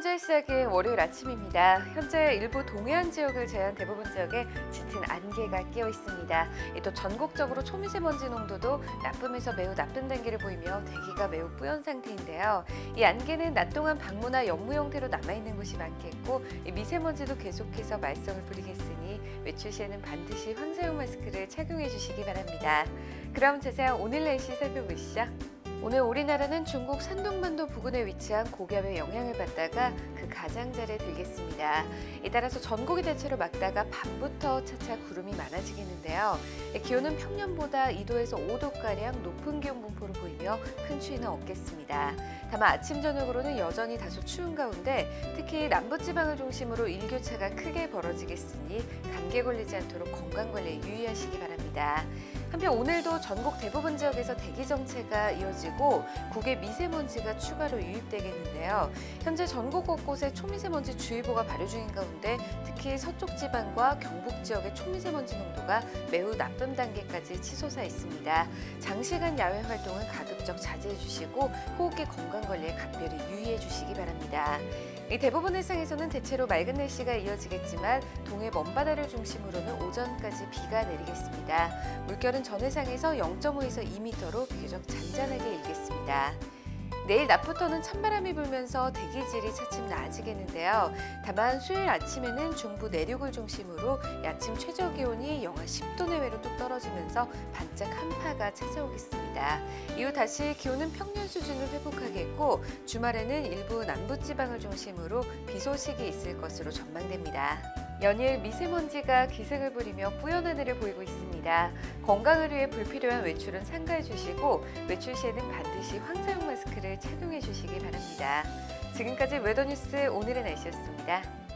주말 시작인 월요일 아침입니다. 현재 일부 동해안 지역을 제한 대부분 지역에 짙은 안개가 끼어 있습니다. 이또 전국적으로 초미세먼지 농도도 나쁨에서 매우 나쁜 단계를 보이며 대기가 매우 뿌연 상태인데요. 이 안개는 낮 동안 방문화 연무 형태로 남아있는 곳이 많겠고 이 미세먼지도 계속해서 말썽을 부리겠으니 외출 시에는 반드시 황사용 마스크를 착용해 주시기 바랍니다. 그럼 자세한 오늘 날씨 살펴보시죠. 오늘 우리나라는 중국 산동반도 부근에 위치한 고기압의 영향을 받다가 그 가장자리에 들겠습니다. 이 따라서 전국이 대체로 맑다가 밤부터 차차 구름이 많아지겠는데요. 기온은 평년보다 2도에서 5도가량 높은 기온 분포를 보이며 큰 추위는 없겠습니다. 다만 아침 저녁으로는 여전히 다소 추운 가운데 특히 남부지방을 중심으로 일교차가 크게 벌어지겠으니 감기에 걸리지 않도록 건강관리에 유의하시기 바랍니다. 한편 오늘도 전국 대부분 지역에서 대기 정체가 이어지고 국외 미세먼지가 추가로 유입되겠는데요. 현재 전국 곳곳에 초미세먼지 주의보가 발효 중인 가운데 특히 서쪽 지방과 경북 지역의 초미세먼지 농도가 매우 나쁨 단계까지 치솟아 있습니다. 장시간 야외 활동은 가급적 자제해 주시고 호흡기 건강 관리에 각별히 유의해 주시기 바랍니다. 이 대부분 해상에서는 대체로 맑은 날씨가 이어지겠지만 동해 먼바다를 중심으로는 오전까지 비가 내리겠습니다. 물결은 전 해상에서 0.5에서 2m로 비교적 잔잔하게 일겠습니다. 내일 낮부터는 찬바람이 불면서 대기질이 차츰 나아지겠는데요. 다만 수요일 아침에는 중부 내륙을 중심으로 아침 최저 기온이 영하 10도 내외로 뚝 떨어지면서 반짝 한파가 찾아오겠습니다. 이후 다시 기온은 평년 수준을 회복하겠고 주말에는 일부 남부 지방을 중심으로 비 소식이 있을 것으로 전망됩니다. 연일 미세먼지가 기승을 부리며 뿌연 하늘을 보이고 있습니다. 건강을 위해 불필요한 외출은 삼가해 주시고 외출 시에는 반드시 황사용 마스크를 착용해 주시기 바랍니다. 지금까지 웨더뉴스 오늘의 날씨였습니다.